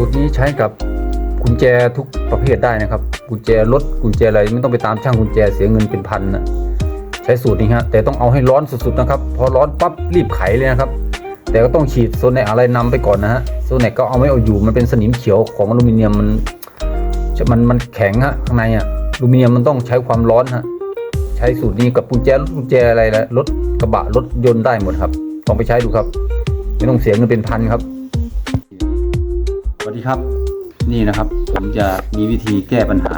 สูตรนี้ใช้กับกุญแจทุกประเภทได้นะครับ กุญแจรถกุญแจอะไรไม่ต้องไปตามช่างกุญแจเสียเงินเป็นพันนะใช้สูตรนี้ฮะแต่ต้องเอาให้ร้อนสุดๆนะครับ พอร้อนปั๊บรีบไขเลยนะครับ แต่ก็ต้องฉีดโซนแนอะไรนำไปก่อนนะฮะโซนแนกก็เอาไม่เอาอยู่มันเป็นสนิมเขียวของอลูมิเนียมมันมันมันแข็งฮะข้างในอะอลูมิเนียมมันต้องใช้ความร้อนฮะใช้สูตรนี้กับกุญแจรถกุญแจอะไรนะรถกระบะรถยนต์ได้หมดครับลองไปใช้ดูครับ ไม่ต้องเสียเงินเป็นพันครับ วัสดีครับ นี่นะครับ ผมจะมีวิธีแก้ปัญหา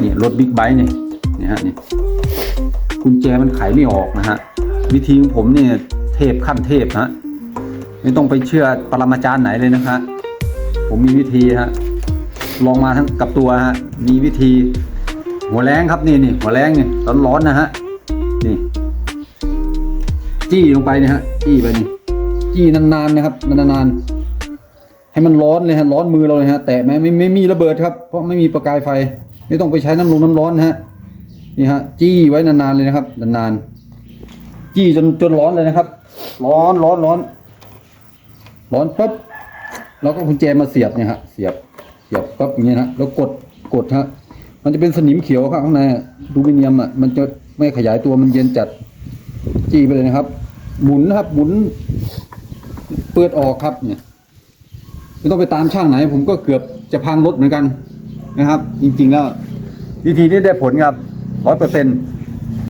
เนี่ยรถบิ๊กไบค์เนี่ยนะฮะนี่กุญแจมันไขไม่ออกนะฮะวิธีของผมเนี่ยเทพขั้นเทพฮะไม่ต้องไปเชื่อปรมาจารย์ไหนเลยนะฮะผมมีวิธีฮะลองมาทั้งกับตัวฮะมีวิธี หัวแรงครับนี่นี่หัวแรงเนี่ยร้อนๆนะฮะนี่จี้ลงไปนี่ยฮะจี้ไปนี่จี้นานๆนะครับนานๆ ให้มันร้อนเลยฮะร้อนมือเราเลยฮะ แต่ไม่ไม่ไม่มีระเบิดครับ เพราะไม่มีประกายไฟ ไม่ต้องไปใช้น้ำลงน้ำร้อนฮะนี่ฮะ จี้ไว้นานๆเลยนะครับนานๆจี้จนจนร้อนเลยนะครับ ร้อนร้อนร้อน ร้อนปุ๊บเราก็กุญแจมาเสียบเนี่ยฮะเสียบเสียบปั๊บอย่างเงี้ยนะแล้วกดกดฮะมันจะเป็นสนิมเขียวครับข้างในอะอลูมิเนียมอะมันจะไม่ขยายตัวมันเย็นจัดจี้ไปเลยนะครับ หมุนนะครับ หมุน เปิดออกครับเนี่ย ไม่ต้องไปตามช่างไหน ผมก็เกือบจะพังรถเหมือนกันนะครับ จริงๆแล้ววิธีนี้ได้ผลครับร้อยเปอร์เซ็นต์